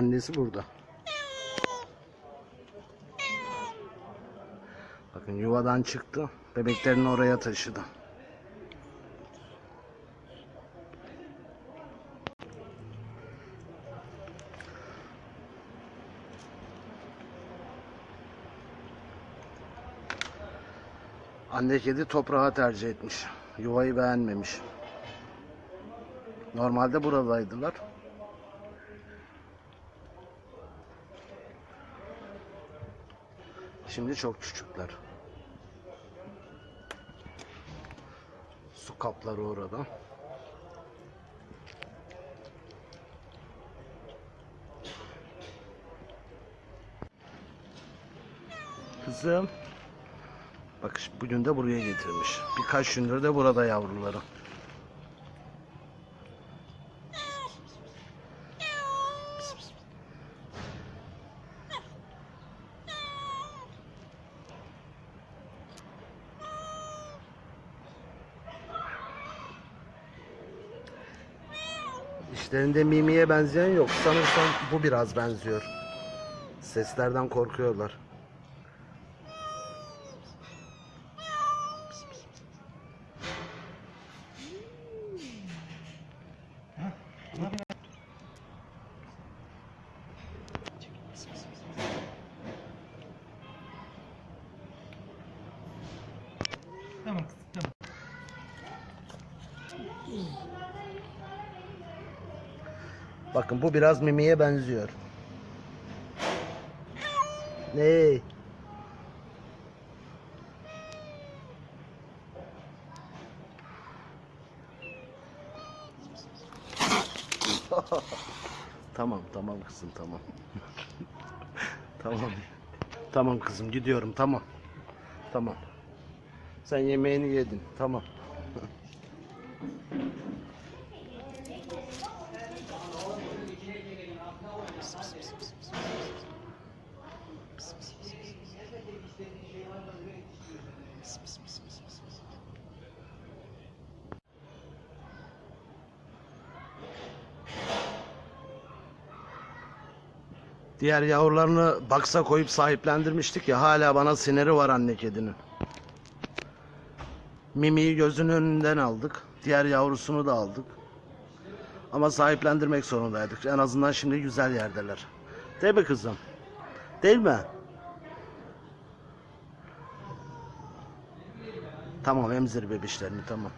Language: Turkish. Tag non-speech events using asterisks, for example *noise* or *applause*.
annesi burada. Bakın yuvadan çıktı. Bebeklerini oraya taşıdı. Anne kedi toprağı tercih etmiş. Yuvayı beğenmemiş. Normalde buradaydılar. Şimdi çok küçükler. Su kapları orada. Kızım. Bak bugün de buraya getirmiş. Birkaç gündür de burada yavruları. İşlerinde Mimi'ye benzeyen yok. Sanırsam bu biraz benziyor. Seslerden korkuyorlar. Tamam tamam. Bakın bu biraz Mimi'ye benziyor. Ne? *laughs* tamam tamam kızım tamam. *laughs* tamam. Tamam kızım gidiyorum tamam. Tamam. Sen yemeğini yedin tamam. *laughs* Diğer yavrularını baksa koyup sahiplendirmiştik ya hala bana siniri var anne kedinin. Mimi'yi gözünün önünden aldık. Diğer yavrusunu da aldık. Ama sahiplendirmek zorundaydık. En azından şimdi güzel yerdeler. Değil mi kızım? Değil mi? Tamam emzir bebişlerini tamam.